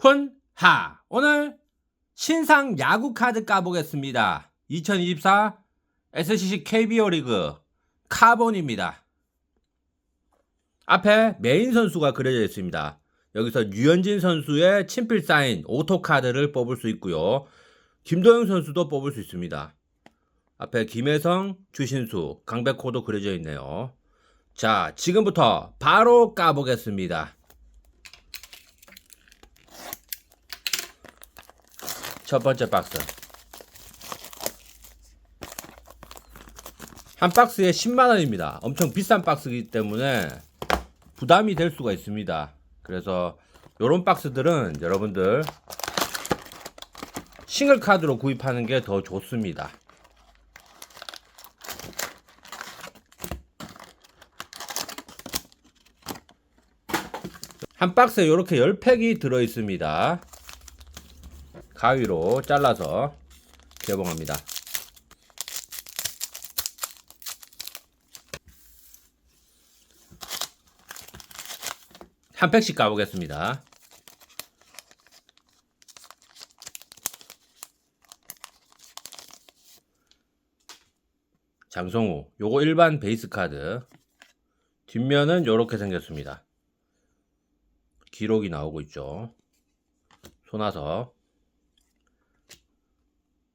훈하 오늘 신상 야구 카드 까보겠습니다. 2024 SCC KBO 리그 카본입니다. 앞에 메인 선수가 그려져 있습니다. 여기서 유현진 선수의 친필 사인 오토 카드를 뽑을 수 있고요. 김도영 선수도 뽑을 수 있습니다. 앞에 김혜성, 주신수, 강백호도 그려져 있네요. 자, 지금부터 바로 까보겠습니다. 첫 번째 박스. 한 박스에 10만원입니다. 엄청 비싼 박스이기 때문에 부담이 될 수가 있습니다. 그래서 이런 박스들은 여러분들 싱글 카드로 구입하는 게 더 좋습니다. 한 박스에 이렇게 10팩이 들어 있습니다. 가위로 잘라서 개봉합니다. 한 팩씩 까보겠습니다. 장성우, 요거 일반 베이스 카드. 뒷면은 요렇게 생겼습니다. 기록이 나오고 있죠. 손아섭,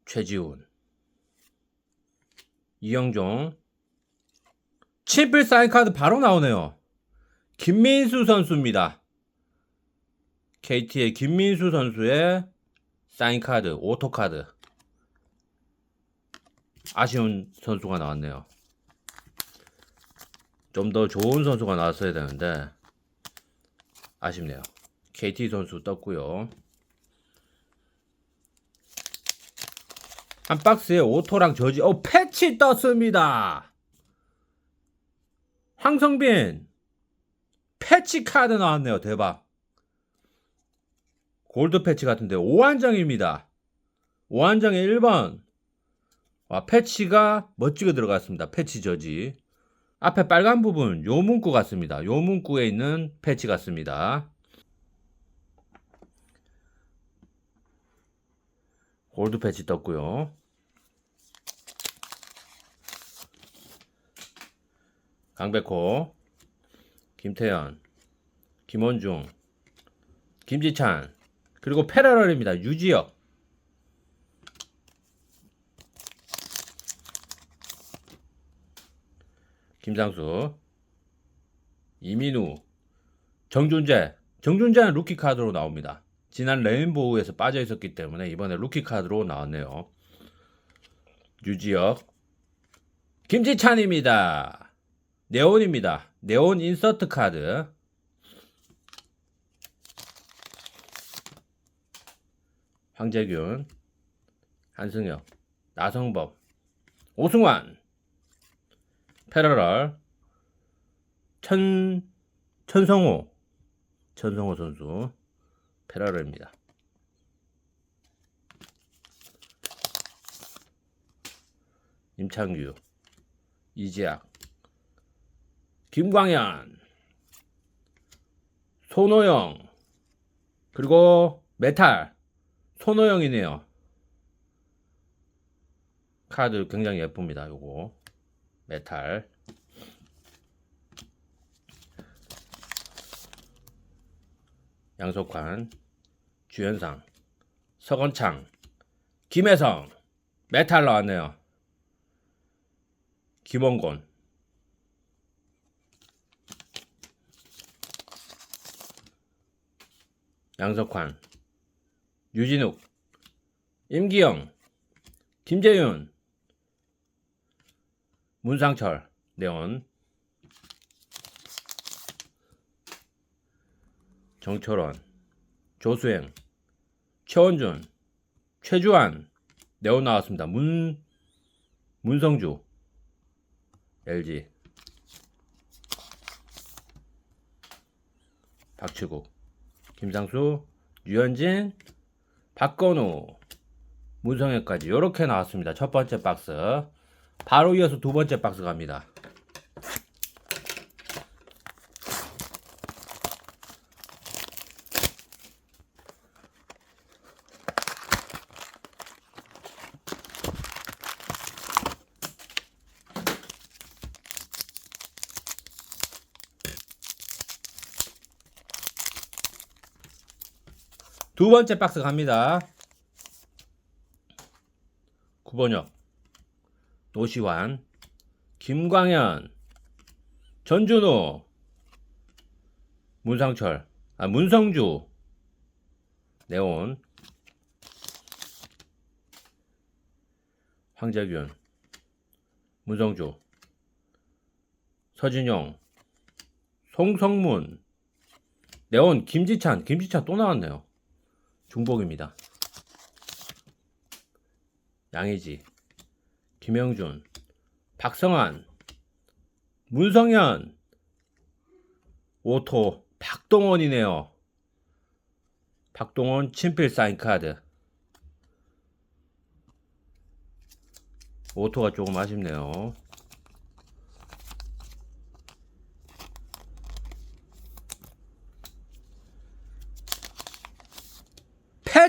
최지훈, 이영종, 친필 사인 카드 바로 나오네요. 김민수 선수입니다. KT의 김민수 선수의 사인 카드, 오토 카드. 아쉬운 선수가 나왔네요. 좀 더 좋은 선수가 나왔어야 되는데 아쉽네요. KT 선수 떴고요. 한 박스에 오토랑 저지, 어 패치 떴습니다. 황성빈 패치 카드 나왔네요. 대박. 골드 패치 같은데 5한정입니다. 5한정에 1번. 와, 패치가 멋지게 들어갔습니다. 패치 저지. 앞에 빨간 부분 요 문구 같습니다. 요 문구에 있는 패치 같습니다. 골드 패치 떴고요. 강백호, 김태현, 김원중, 김지찬, 그리고 패러럴입니다. 유지혁. 김상수, 이민우, 정준재. 정준재는 루키 카드로 나옵니다. 지난 레인보우에서 빠져 있었기 때문에 이번에 루키 카드로 나왔네요. 유지혁, 김지찬입니다. 네온입니다. 네온 인서트 카드. 황재균, 한승혁, 나성범, 오승환, 패러럴, 천, 천성호, 천성호 선수, 패러럴입니다. 임창규, 이재학, 김광현, 손호영, 그리고 메탈, 손호영이네요. 카드 굉장히 예쁩니다. 요거 메탈. 양석환, 주현상, 서건창, 김혜성, 메탈 나왔네요. 김원곤, 양석환, 유진욱, 임기영, 김재윤, 문상철, 네온, 정철원, 조수행, 최원준, 최주환, 네온 나왔습니다. 문, 문성주, LG, 박치국, 김상수, 유현진, 박건우, 문성현까지 이렇게 나왔습니다. 첫 번째 박스. 바로 이어서 두 번째 박스 갑니다. 두 번째 박스 갑니다. 9번역. 노시환. 김광현. 전준호. 문상철. 아 문성주. 네온. 황재균. 문성주. 서진용. 송성문. 네온 김지찬. 김지찬 또 나왔네요 중복입니다. 양의지 김영준 박성환 문성현 오토 박동원이네요. 박동원 친필 사인 카드. 오토가 조금 아쉽네요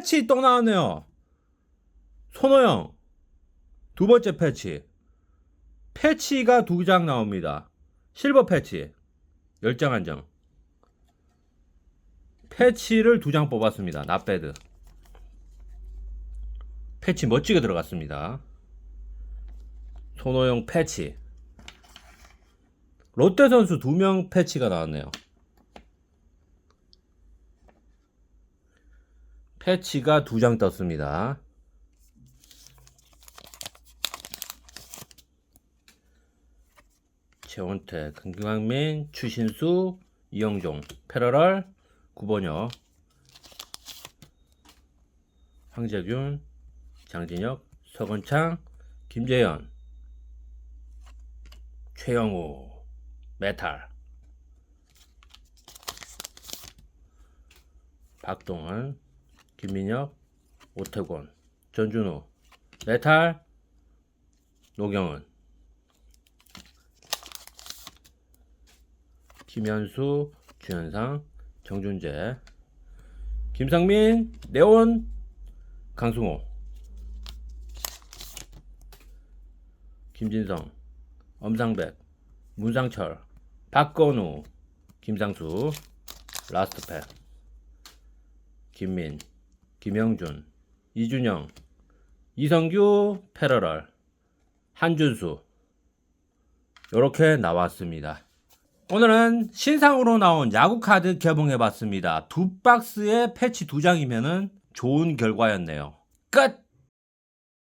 패치 또 나왔네요. 손호영 두 번째 패치. 패치가 두 장 나옵니다. 실버 패치. 10장 한 장. 패치를 두 장 뽑았습니다. 나배드. 패치 멋지게 들어갔습니다. 손호영 패치. 롯데 선수 두 명 패치가 나왔네요 패치가 두 장 떴습니다. 최원태, 금강민, 추신수, 이영종, 패러럴, 구번역, 황재균, 장진혁, 서건창, 김재현, 최영우, 메탈, 박동원, 김민혁, 오태곤, 전준호, 메탈, 노경은, 김현수, 주현상, 정준재, 김상민, 내온, 강승호, 김진성, 엄상백, 문상철, 박건우, 김상수, 라스트팩, 김민, 김영준, 이준영, 이성규, 패러럴, 한준수 이렇게 나왔습니다. 오늘은 신상으로 나온 야구 카드 개봉해 봤습니다. 두 박스에 패치 두 장이면은 좋은 결과였네요. 끝!